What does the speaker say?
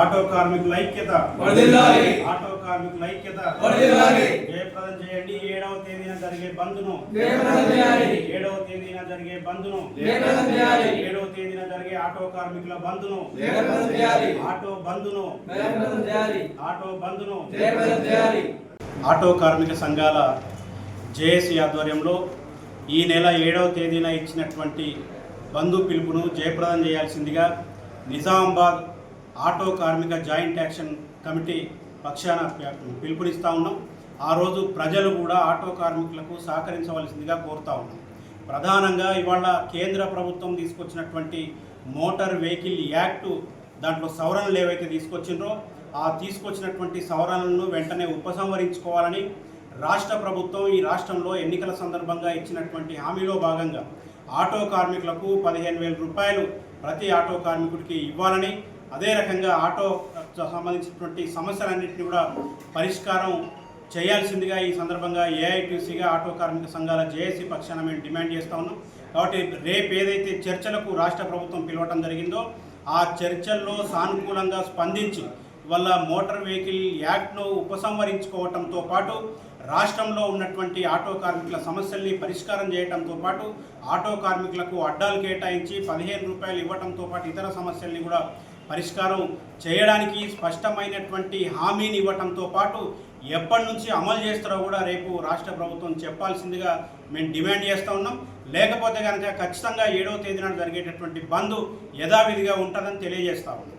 Auto కార్మికుల ఐక్యత. Auto కార్మికుల ఐక్యత. జయప్రదం చేయండి ఏడవ తేదీన జరిగే బంద్ను. ఏడవ తేదీన జరిగే బంద్ను. ఏడవ తేదీన జరిగే ఆటో కార్మికుల బంద్ను. ఆటో బంద్ను చేయాలి. ఆటో బంద్ను చేయాలి. ఆటో కార్మిక సంఘాల జేఏసీ ఆధ్వర్యంలో ఈ నెల ఏడవ తేదీన ఇచ్చినటువంటి బంధు పిలుపును జయప్రదం చేయాల్సిందిగా నిజామాబాద్ ఆటో కార్మిక జాయింట్ యాక్షన్ కమిటీ పక్షాన పిలుపునిస్తూ ఉన్నాం. ఆ రోజు ప్రజలు కూడా ఆటో కార్మికులకు సహకరించవలసిందిగా కోరుతా ఉన్నాం. ప్రధానంగా ఇవాళ కేంద్ర ప్రభుత్వం తీసుకొచ్చినటువంటి మోటార్ వెహికల్ యాక్టు దాంట్లో సవరణలు ఏవైతే తీసుకొచ్చిండ్రో ఆ తీసుకొచ్చినటువంటి సవరణలను వెంటనే ఉపసంహరించుకోవాలని రాష్ట్ర ప్రభుత్వం ఈ రాష్ట్రంలో ఎన్నికల సందర్భంగా ఇచ్చినటువంటి హామీలో భాగంగా ఆటో కార్మికులకు పదిహేను వేల రూపాయలు ప్రతి ఆటో కార్మికుడికి ఇవ్వాలని అదే రకంగా ఆటో సంబంధించినటువంటి సమస్యలన్నింటినీ కూడా పరిష్కారం చేయాల్సిందిగా ఈ సందర్భంగా ఏఐటీసీగా ఆటో కార్మిక సంఘాల జేఏసీ పక్షాన మేము డిమాండ్ చేస్తా ఉన్నాం. కాబట్టి రేపు ఏదైతే చర్చలకు రాష్ట్ర ప్రభుత్వం పిలవటం జరిగిందో ఆ చర్చల్లో సానుకూలంగా స్పందించి వల్ల మోటార్ వెహికల్ యాక్ట్ను ఉపసంహరించుకోవటంతో పాటు రాష్ట్రంలో ఉన్నటువంటి ఆటో కార్మికుల సమస్యల్ని పరిష్కారం చేయడంతో పాటు ఆటో కార్మికులకు అడ్డాలు కేటాయించి పదిహేను రూపాయలు ఇవ్వడంతో పాటు ఇతర సమస్యల్ని కూడా పరిష్కారం చేయడానికి స్పష్టమైనటువంటి హామీని ఇవ్వటంతో పాటు ఎప్పటి నుంచి అమలు చేస్తారో కూడా రేపు రాష్ట్ర ప్రభుత్వం చెప్పాల్సిందిగా మేము డిమాండ్ చేస్తూ ఉన్నాం. లేకపోతే కనుక ఖచ్చితంగా ఏడవ తేదీన జరిగేటటువంటి బంద్ యథావిధిగా ఉంటుందని తెలియజేస్తా ఉన్నాం.